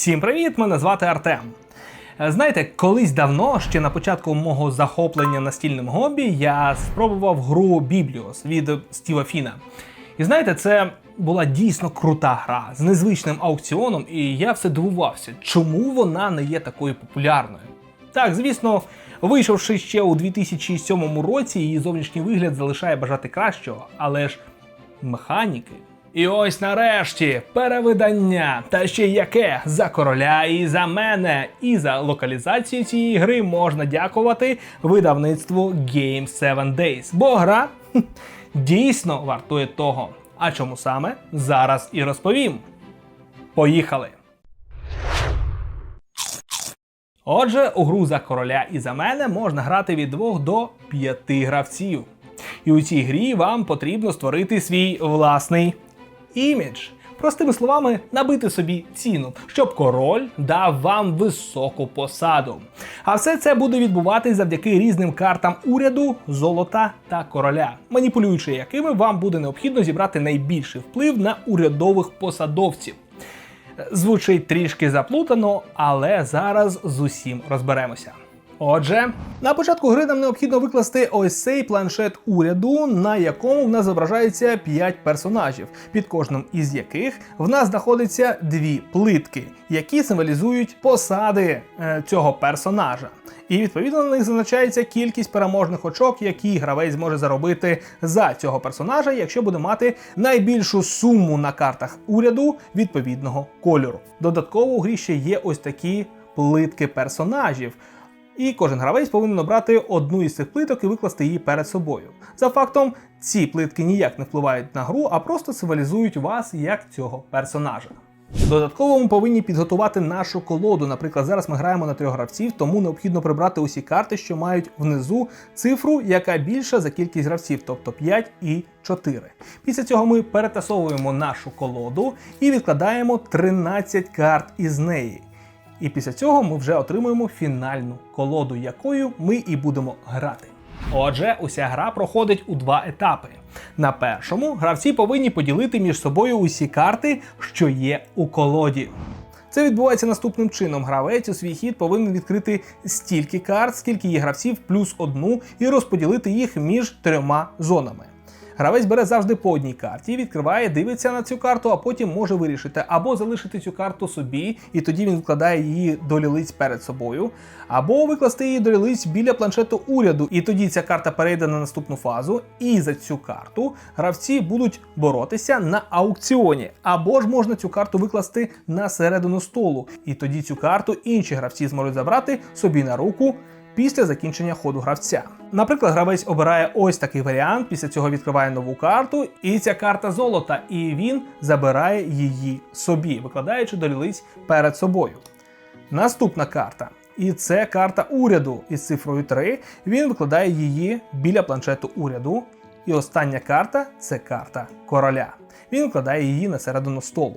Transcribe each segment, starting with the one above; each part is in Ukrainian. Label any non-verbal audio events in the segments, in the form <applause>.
Всім привіт! Мене звати Артем. Е, Знаєте, колись давно, ще на початку мого захоплення настільним хобі, я спробував гру Бібліос від Стіва Фіна. І знаєте, це була дійсно крута гра з незвичним аукціоном, і я все дивувався, чому вона не є такою популярною. Так, звісно, вийшовши ще у 2007 році, її зовнішній вигляд залишає бажати кращого, але ж механіки. І ось нарешті перевидання, та ще яке за короля і за мене. І за локалізацію цієї гри можна дякувати видавництву Game 7 Days. Бо гра дійсно вартує того. А чому саме зараз і розповім. Поїхали! Отже, у гру за короля і за мене можна грати від 2 до 5 гравців. І у цій грі вам потрібно створити свій власний імідж. Простими словами, набити собі ціну, щоб король дав вам високу посаду. А все це буде відбуватись завдяки різним картам уряду, золота та короля, маніпулюючи якими вам буде необхідно зібрати найбільший вплив на урядових посадовців. Звучить трішки заплутано, але зараз з усім розберемося. Отже, на початку гри нам необхідно викласти ось цей планшет уряду, на якому в нас зображається 5 персонажів, під кожним із яких в нас знаходиться дві плитки, які символізують посади е, цього персонажа. І відповідно на них зазначається кількість переможних очок, які гравець зможе заробити за цього персонажа, якщо буде мати найбільшу суму на картах уряду відповідного кольору. Додатково у грі ще є ось такі плитки персонажів. І кожен гравець повинен обрати одну із цих плиток і викласти її перед собою. За фактом, ці плитки ніяк не впливають на гру, а просто символізують вас як цього персонажа. Додатково ми повинні підготувати нашу колоду. Наприклад, зараз ми граємо на трьох гравців, тому необхідно прибрати усі карти, що мають внизу цифру, яка більша за кількість гравців, тобто 5 і 4. Pісля цього ми перетасовуємо нашу колоду і відкладаємо 13 карт із неї. І після цього ми вже отримуємо фінальну колоду, якою ми і будемо грати. Отже, уся гра проходить у два етапи. На першому гравці повинні поділити між собою усі карти, що є у колоді. Це відбувається наступним чином: гравець у свій хід повинен відкрити стільки карт, скільки є гравців, плюс одну, і розподілити їх між трьома зонами. Гравець бере завжди по одній карті, відкриває, дивиться на цю карту, а потім може вирішити або залишити цю карту собі, і тоді він вкладає її до лілиць перед собою, або викласти її до лілиць біля планшету уряду, і тоді ця карта перейде на наступну фазу. І за цю карту гравці будуть боротися на аукціоні, або ж можна цю карту викласти на середину столу, і тоді цю карту інші гравці зможуть забрати собі на руку після закінчення ходу гравця. Наприклад, гравець обирає ось такий варіант, після цього відкриває нову карту, і ця карта золота, і він забирає її собі, викладаючи до лілиць перед собою. Наступна карта. І це карта уряду із цифрою 3. Він викладає її біля планшету уряду. І остання карта це карта короля. Він викладає її на середину столу.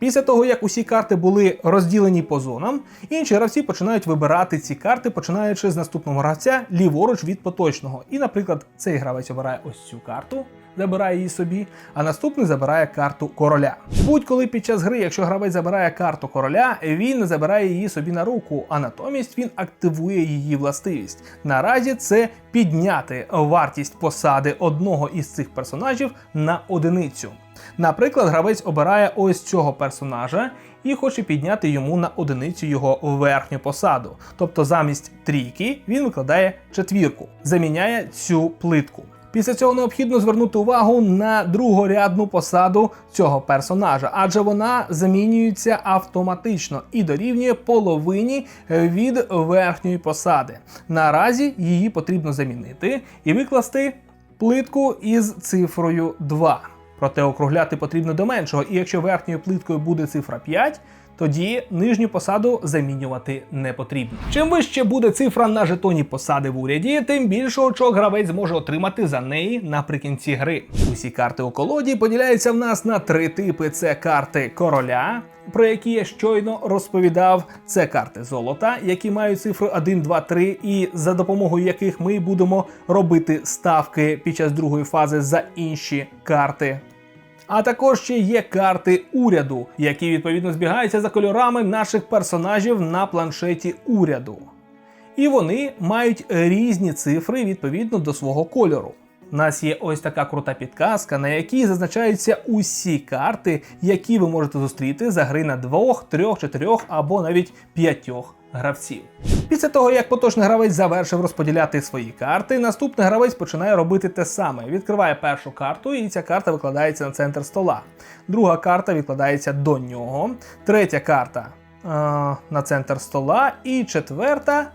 Після того, як усі карти були розділені по зонам, інші гравці починають вибирати ці карти, починаючи з наступного гравця ліворуч від поточного. І, наприклад, цей гравець обирає ось цю карту, забирає її собі, а наступний забирає карту короля. Будь-коли під час гри, якщо гравець забирає карту короля, він забирає її собі на руку, а натомість він активує її властивість. Наразі це підняти вартість посади одного із цих персонажів на одиницю. Наприклад, гравець обирає ось цього персонажа і хоче підняти йому на одиницю його верхню посаду. Тобто замість трійки він викладає четвірку, заміняє цю плитку. Після цього необхідно звернути увагу на другорядну посаду цього персонажа, адже вона замінюється автоматично і дорівнює половині від верхньої посади. Наразі її потрібно замінити і викласти плитку із цифрою 2. Проте округляти потрібно до меншого, і якщо верхньою плиткою буде цифра 5, тоді нижню посаду замінювати не потрібно. Чим вище буде цифра на жетоні посади в уряді, тим більше очок гравець зможе отримати за неї наприкінці гри. Усі карти у колоді поділяються в нас на три типи: це карти короля. Про які я щойно розповідав, це карти золота, які мають цифри 1, 2, 3, і за допомогою яких ми будемо робити ставки під час другої фази за інші карти А також ще є карти уряду, які відповідно збігаються за кольорами наших персонажів на планшеті уряду. І вони мають різні цифри відповідно до свого кольору. У нас є ось така крута підказка, на якій зазначаються усі карти, які ви можете зустріти за гри на двох, трьох, чотирьох або навіть п'ятьох гравців. Після того, як поточний гравець завершив розподіляти свої карти, наступний гравець починає робити те саме. Відкриває першу карту, і ця карта викладається на центр стола. Друга карта відкладається до нього. Третя карта е- на центр стола. І четверта,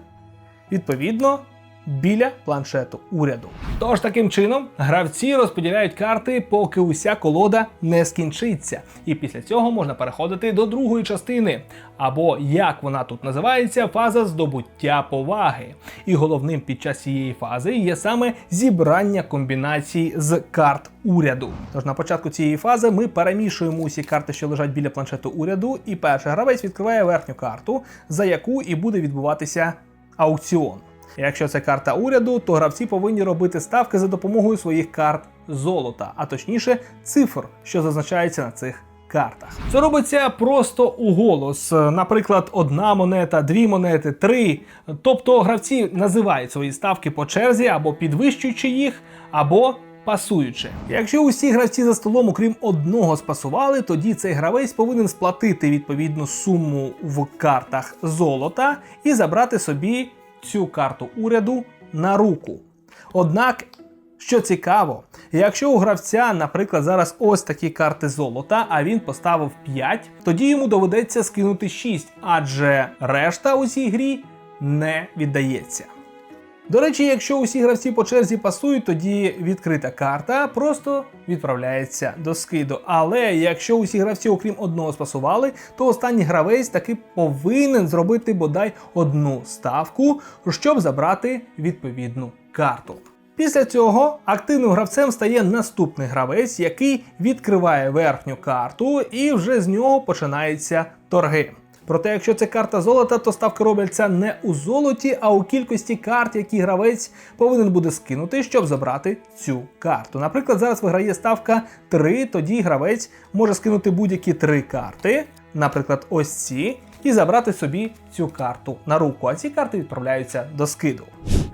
відповідно, біля планшету уряду. Тож таким чином гравці розподіляють карти, поки уся колода не скінчиться. І після цього можна переходити до другої частини, або як вона тут називається, фаза здобуття поваги. І головним під час цієї фази є саме зібрання комбінацій з карт уряду. Тож на початку цієї фази ми перемішуємо усі карти, що лежать біля планшету уряду, і перший гравець відкриває верхню карту, за яку і буде відбуватися аукціон. Якщо це карта уряду, то гравці повинні робити ставки за допомогою своїх карт золота, а точніше цифр, що зазначаються на цих картах. Це робиться просто у голос. Наприклад, одна монета, дві монети, три. Тобто гравці називають свої ставки по черзі або підвищуючи їх, або пасуючи. Якщо усі гравці за столом, окрім одного, спасували, тоді цей гравець повинен сплатити відповідну суму в картах золота і забрати собі цю карту уряду на руку. Однак, що цікаво, якщо у гравця, наприклад, зараз ось такі карти золота, а він поставив 5, тоді йому доведеться скинути 6, адже решта у цій грі не віддається. До речі, якщо усі гравці по черзі пасують, тоді відкрита карта просто відправляється до скиду. Але якщо усі гравці, окрім одного, спасували, то останній гравець таки повинен зробити бодай одну ставку, щоб забрати відповідну карту. Після цього активним гравцем стає наступний гравець, який відкриває верхню карту, і вже з нього починаються торги. Проте, якщо це карта золота, то ставки робляться не у золоті, а у кількості карт, які гравець повинен буде скинути, щоб забрати цю карту. Наприклад, зараз виграє ставка 3, тоді гравець може скинути будь-які три карти, наприклад, ось ці, і забрати собі цю карту на руку. А ці карти відправляються до скиду.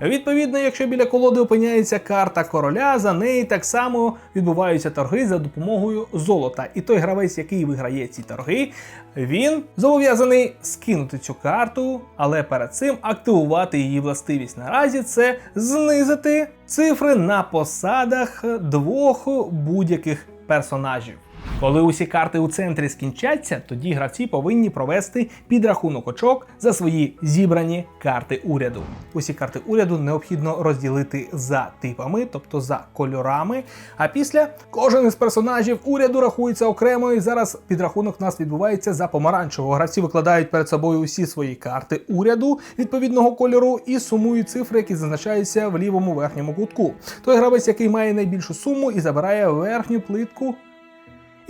Відповідно, якщо біля колоди опиняється карта короля, за неї так само відбуваються торги за допомогою золота. І той гравець, який виграє ці торги, він зобов'язаний скинути цю карту, але перед цим активувати її властивість. Наразі це знизити цифри на посадах двох будь-яких персонажів. Коли усі карти у центрі скінчаться, тоді гравці повинні провести підрахунок очок за свої зібрані карти уряду. Усі карти уряду необхідно розділити за типами, тобто за кольорами. А після кожен із персонажів уряду рахується окремо. І зараз підрахунок у нас відбувається за помаранчевого. Гравці викладають перед собою усі свої карти уряду відповідного кольору і сумують цифри, які зазначаються в лівому верхньому кутку. Той гравець, який має найбільшу суму і забирає верхню плитку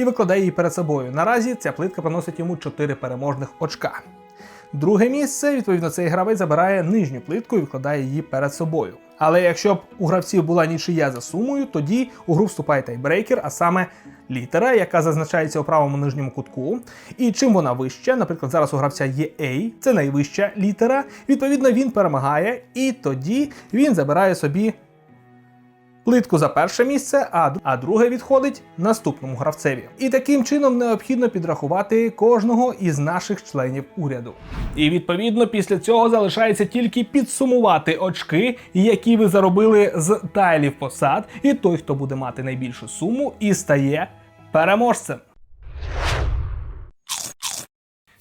і викладає її перед собою. Наразі ця плитка приносить йому 4 переможних очка. Друге місце, відповідно, цей гравець забирає нижню плитку і викладає її перед собою. Але якщо б у гравців була нічия за сумою, тоді у гру вступає тайбрейкер, а саме літера, яка зазначається у правому нижньому кутку. І чим вона вища, наприклад, зараз у гравця є A, це найвища літера. Відповідно, він перемагає, і тоді він забирає собі плитку за перше місце, а, друге відходить наступному гравцеві. І таким чином необхідно підрахувати кожного із наших членів уряду. І відповідно після цього залишається тільки підсумувати очки, які ви заробили з тайлів посад, і той, хто буде мати найбільшу суму, і стає переможцем.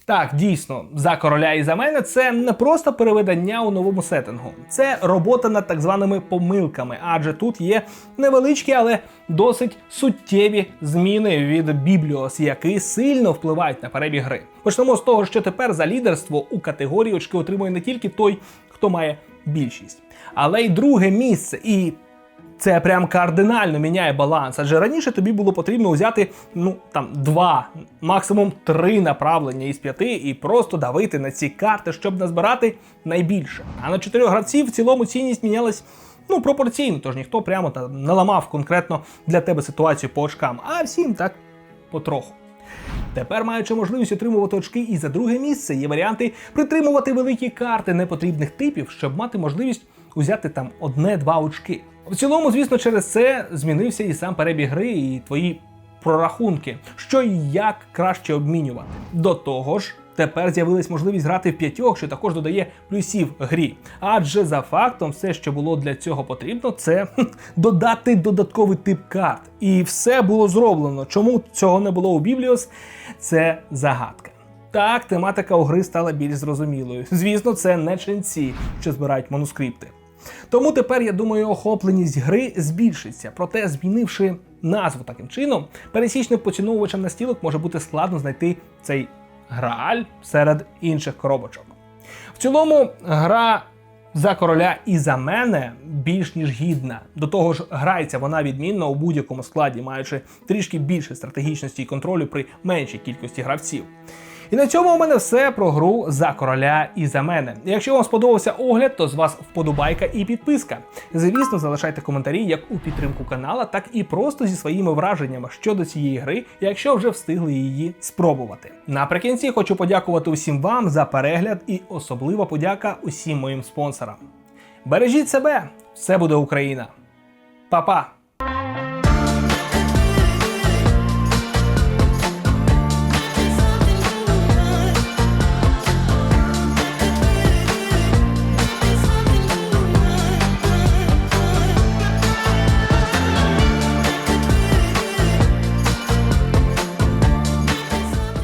Так, дійсно, за короля і за мене це не просто переведення у новому сеттингу, це робота над так званими помилками, адже тут є невеличкі, але досить суттєві зміни від Бібліос, які сильно впливають на перебіг гри. Почнемо з того, що тепер за лідерство у категорії очки отримує не тільки той, хто має більшість, але й друге місце. І це прям кардинально міняє баланс. Адже раніше тобі було потрібно взяти ну там два, максимум три направлення із п'яти і просто давити на ці карти, щоб назбирати найбільше. А на чотирьох гравців в цілому цінність мінялась. Ну, пропорційно, тож ніхто прямо та не ламав конкретно для тебе ситуацію по очкам, а всім так потроху. Тепер, маючи можливість отримувати очки і за друге місце, є варіанти притримувати великі карти непотрібних типів, щоб мати можливість узяти там одне-два очки. В цілому, звісно, через це змінився і сам перебіг гри, і твої прорахунки, що і як краще обмінювати. До того ж, тепер з'явилась можливість грати в п'ятьох, що також додає плюсів грі. Адже за фактом, все, що було для цього потрібно, це <laughs> додати додатковий тип карт. І все було зроблено. Чому цього не було у Бібліос? Це загадка. Так, тематика у гри стала більш зрозумілою. Звісно, це не ченці, що збирають манускрипти. Тому тепер, я думаю, охопленість гри збільшиться. Проте, змінивши назву таким чином, пересічним поціновувачам настілок може бути складно знайти цей грааль серед інших коробочок. В цілому, гра за короля і за мене більш ніж гідна. До того ж, грається вона відмінно у будь-якому складі, маючи трішки більше стратегічності і контролю при меншій кількості гравців. І на цьому у мене все про гру за короля і за мене. Якщо вам сподобався огляд, то з вас вподобайка і підписка. Звісно, залишайте коментарі як у підтримку канала, так і просто зі своїми враженнями щодо цієї гри, якщо вже встигли її спробувати. Наприкінці хочу подякувати усім вам за перегляд і особлива подяка усім моїм спонсорам. Бережіть себе, все буде Україна. Па-па!